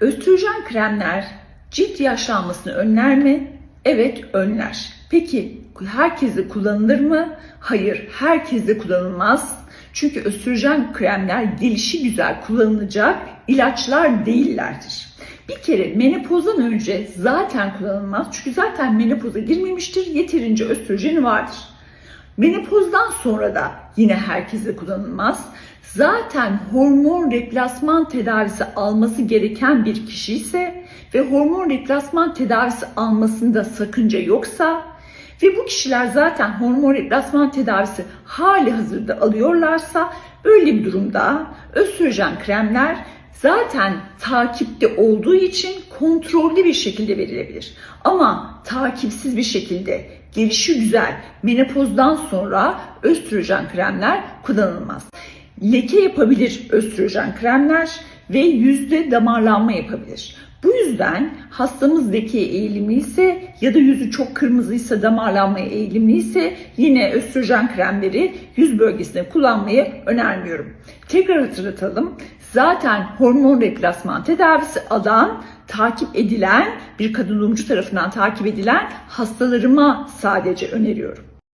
Östrojen kremler cilt yaşlanmasını önler mi? Evet önler. Peki herkese kullanılır mı? Hayır, herkese kullanılmaz. Çünkü östrojen kremler gelişi güzel kullanılacak ilaçlar değillerdir. Bir kere menopozdan önce zaten kullanılmaz. Çünkü zaten menopoza girmemiştir. Yeterince östrojeni vardır. Menopozdan sonra da yine herkese kullanılmaz. Zaten hormon replasman tedavisi alması gereken bir kişi ise ve hormon replasman tedavisi almasında sakınca yoksa ve bu kişiler zaten hormon replasman tedavisi hali hazırda alıyorlarsa böyle bir durumda östrojen kremler zaten takipte olduğu için kontrollü bir şekilde verilebilir. Ama takipsiz bir şekilde gelişi güzel menopozdan sonra östrojen kremler kullanılmaz. Leke yapabilir östrojen kremler ve yüzde damarlanma yapabilir. Bu yüzden hastamız lekeye eğilimliyse ya da yüzü çok kırmızıysa damarlanmaya eğilimliyse yine östrojen kremleri yüz bölgesine kullanmayı önermiyorum. Tekrar hatırlatalım. Zaten hormon replasman tedavisi alan, takip edilen, bir kadın doğumcu tarafından takip edilen hastalarıma sadece öneriyorum.